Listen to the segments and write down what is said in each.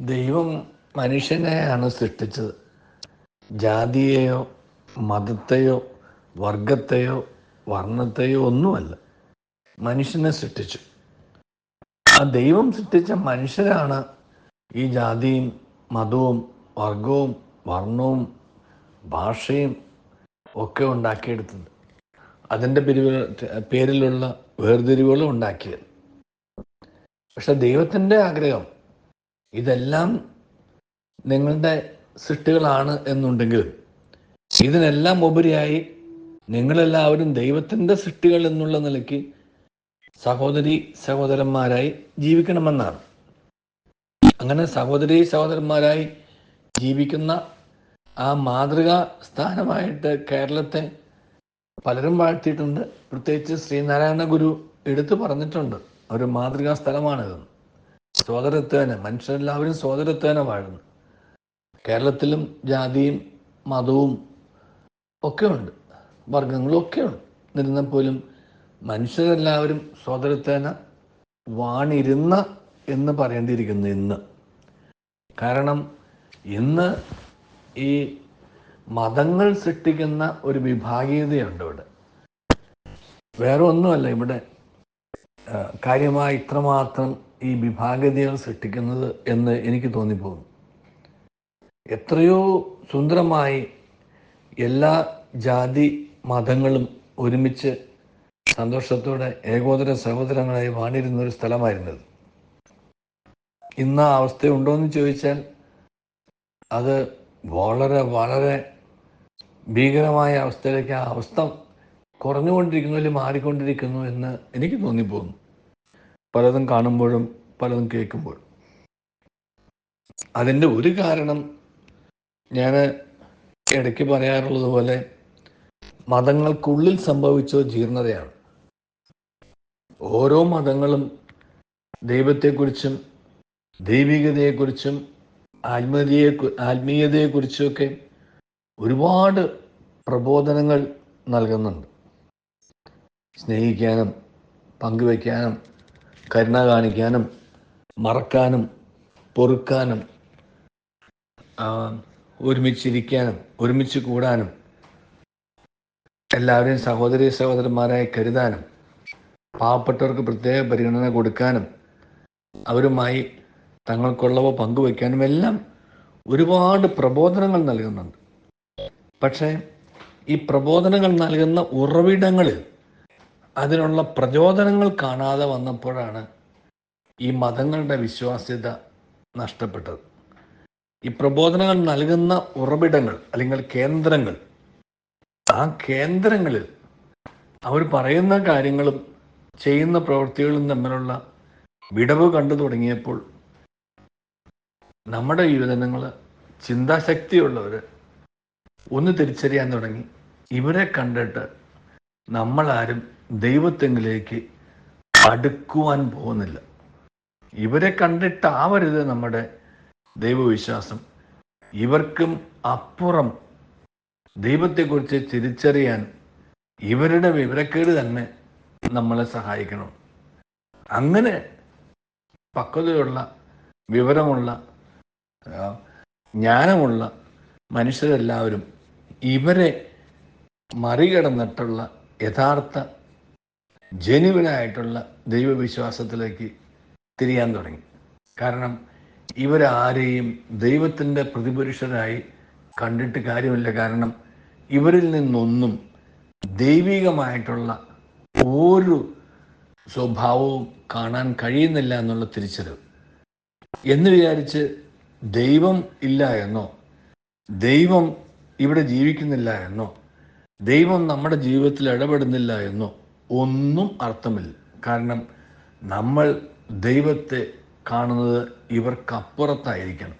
ദൈവം മനുഷ്യനെയാണ് സൃഷ്ടിച്ചത്. ജാതിയെയോ മതത്തെയോ വർഗത്തെയോ വർണത്തെയോ ഒന്നുമല്ല. മനുഷ്യനെ സൃഷ്ടിച്ചു. ആ ദൈവം സൃഷ്ടിച്ച മനുഷ്യരാണ് ഈ ജാതിയും മതവും വർഗവും വർണവും ഭാഷയും ഒക്കെ ഉണ്ടാക്കിയെടുത്തത്. അതിന്റെ പിരിവ് പേരിലുള്ള വേർതിരിവുകളും ഉണ്ടാക്കിയത്. പക്ഷെ ദൈവത്തിന്റെ ആഗ്രഹം ഇതെല്ലാം നിങ്ങളുടെ സൃഷ്ടികളാണ് എന്നുണ്ടെങ്കിൽ ഇതിനെല്ലാം ഉപരിയായി നിങ്ങളെല്ലാവരും ദൈവത്തിന്റെ സൃഷ്ടികൾ എന്നുള്ള നിലയ്ക്ക് സഹോദരി സഹോദരന്മാരായി ജീവിക്കണമെന്നാണ്. അങ്ങനെ സഹോദരി സഹോദരന്മാരായി ജീവിക്കുന്ന ആ മാതൃകാ സ്ഥാനമായിട്ട് കേരളത്തെ പലരും വാഴ്ത്തിയിട്ടുണ്ട്. പ്രത്യേകിച്ച് ശ്രീനാരായണ ഗുരു എടുത്തു പറഞ്ഞിട്ടുണ്ട്. ഒരു മാതൃകാ സ്ഥലമാണിത് സോദരത്തേന മനുഷ്യരെല്ലാവരും സ്വാതന്ത്ര്യത്തേന വാഴുന്നു. കേരളത്തിലും ജാതിയും മതവും ഒക്കെയുണ്ട് വർഗങ്ങളും ഒക്കെയുണ്ട്. എന്നിരുന്നാൽ പോലും മനുഷ്യരെല്ലാവരും സ്വാതന്ത്ര്യത്തേന വാണിരുന്ന എന്ന് പറയേണ്ടിയിരിക്കുന്നു ഇന്ന്. കാരണം ഇന്ന് ഈ മതങ്ങൾ സൃഷ്ടിക്കുന്ന ഒരു വിഭാഗീയതയുണ്ട് ഇവിടെ. വേറെ ഒന്നുമല്ല ഇവിടെ കാര്യമായി ഇത്രമാത്രം ഈ വിഭാഗതയാണ് സൃഷ്ടിക്കുന്നത് എന്ന് എനിക്ക് തോന്നിപ്പോകുന്നു. എത്രയോ സുന്ദരമായി എല്ലാ ജാതി മതങ്ങളും ഒരുമിച്ച് സന്തോഷത്തോടെ ഏകോദര സഹോദരങ്ങളായി വാണിരുന്ന ഒരു സ്ഥലമായിരുന്നത്. ഇന്ന് ആ അവസ്ഥയുണ്ടോ എന്ന് ചോദിച്ചാൽ അത് വളരെ വളരെ ഭീകരമായ അവസ്ഥയിലേക്ക് ആ അവസ്ഥ കുറഞ്ഞുകൊണ്ടിരിക്കുന്നു അല്ലെങ്കിൽ മാറിക്കൊണ്ടിരിക്കുന്നു എന്ന് എനിക്ക് തോന്നിപ്പോകുന്നു. പലതും കാണുമ്പോഴും പലതും കേൾക്കുമ്പോഴും അതിന്റെ ഒരു കാരണം ഞാൻ ഇടയ്ക്ക് പറയാറുള്ളത് പോലെ മതങ്ങൾക്കുള്ളിൽ സംഭവിച്ച ജീർണതയാണ്. ഓരോ മതങ്ങളും ദൈവത്തെക്കുറിച്ചും ദൈവികതയെക്കുറിച്ചും ആത്മീയതയെ ആത്മീയതയെക്കുറിച്ചുമൊക്കെ ഒരുപാട് പ്രബോധനങ്ങൾ നൽകുന്നുണ്ട്. സ്നേഹിക്കാനും പങ്കുവയ്ക്കാനും കരുണ കാണിക്കാനും മറക്കാനും പൊറുക്കാനും ഒരുമിച്ചിരിക്കാനും ഒരുമിച്ച് കൂടാനും എല്ലാവരെയും സഹോദരി സഹോദരന്മാരായി കരുതാനും പാവപ്പെട്ടവർക്ക് പ്രത്യേക പരിഗണന കൊടുക്കാനും അവരുമായി തങ്ങൾക്കുള്ളവ പങ്കുവയ്ക്കാനും എല്ലാം ഒരുപാട് പ്രബോധനങ്ങൾ നൽകുന്നുണ്ട്. പക്ഷേ ഈ പ്രബോധനങ്ങൾ നൽകുന്ന ഉറവിടങ്ങളിൽ അതിനുള്ള പ്രചോദനങ്ങൾ കാണാതെ വന്നപ്പോഴാണ് ഈ മതങ്ങളുടെ വിശ്വാസ്യത നഷ്ടപ്പെട്ടത്. ഈ പ്രബോധനങ്ങൾ നൽകുന്ന ഉറവിടങ്ങൾ അല്ലെങ്കിൽ കേന്ദ്രങ്ങൾ ആ കേന്ദ്രങ്ങളിൽ അവർ പറയുന്ന കാര്യങ്ങളും ചെയ്യുന്ന പ്രവൃത്തികളും തമ്മിലുള്ള വിടവ് കണ്ടു തുടങ്ങിയപ്പോൾ നമ്മുടെ യുവജനങ്ങൾ ചിന്താശക്തിയുള്ളവർ ഒന്ന് തിരിച്ചറിയാൻ തുടങ്ങി. ഇവരെ കണ്ടിട്ട് നമ്മളാരും ദൈവത്തെങ്കിലേക്ക് അടുക്കുവാൻ പോകുന്നില്ല. ഇവരെ കണ്ടിട്ടാവരുത് നമ്മുടെ ദൈവവിശ്വാസം. ഇവർക്കും അപ്പുറം ദൈവത്തെക്കുറിച്ച് തിരിച്ചറിയാൻ ഇവരുടെ വിവരക്കേട് തന്നെ നമ്മളെ സഹായിക്കണം. അങ്ങനെ പക്വതയുള്ള വിവരമുള്ള ജ്ഞാനമുള്ള മനുഷ്യരെല്ലാവരും ഇവരെ മറികടന്നിട്ടുള്ള യഥാർത്ഥ ജനുവിനായിട്ടുള്ള ദൈവവിശ്വാസത്തിലേക്ക് തിരിയാൻ തുടങ്ങി. കാരണം ഇവരാരെയും ദൈവത്തിന്റെ പ്രതിപുരുഷരായി കണ്ടിട്ട് കാര്യമില്ല. കാരണം ഇവരിൽ നിന്നൊന്നും ദൈവികമായിട്ടുള്ള ഒരു സ്വഭാവവും കാണാൻ കഴിയുന്നില്ല എന്നുള്ള തിരിച്ചറിവ്. എന്ന് വിചാരിച്ച് ദൈവം ഇല്ല എന്നോ ദൈവം ഇവിടെ ജീവിക്കുന്നില്ല എന്നോ ദൈവം നമ്മുടെ ജീവിതത്തിൽ ഇടപെടുന്നില്ല എന്നോ ഒന്നും അർത്ഥമില്ല. കാരണം നമ്മൾ ദൈവത്തെ കാണുന്നത് ഇവർക്കപ്പുറത്തായിരിക്കണം.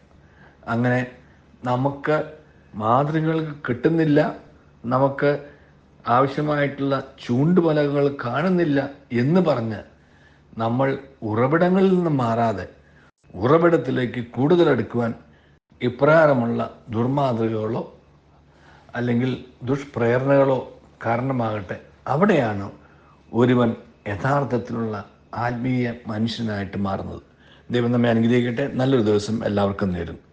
അങ്ങനെ നമുക്ക് മാതൃകകൾ കിട്ടുന്നില്ല നമുക്ക് ആവശ്യമായിട്ടുള്ള ചൂണ്ടുപലകൾ കാണുന്നില്ല എന്ന് പറഞ്ഞ് നമ്മൾ ഉറവിടങ്ങളിൽ നിന്ന് മാറാതെ ഉറവിടത്തിലേക്ക് കൂടുതൽ അടുക്കുവാൻ ഇപ്രകാരമുള്ള ദുർമാതൃകകളോ അല്ലെങ്കിൽ ദുഷ്പ്രേരണകളോ കാരണമാകട്ടെ അവിടെയാണ് ഒരുവൻ യഥാർത്ഥത്തിലുള്ള ആത്മീയ മനുഷ്യനായിട്ട് മാറുന്നത്. ദൈവം നമ്മെ അനുഗ്രഹിക്കട്ടെ. നല്ലൊരു ദിവസം എല്ലാവർക്കും നേരുന്നു.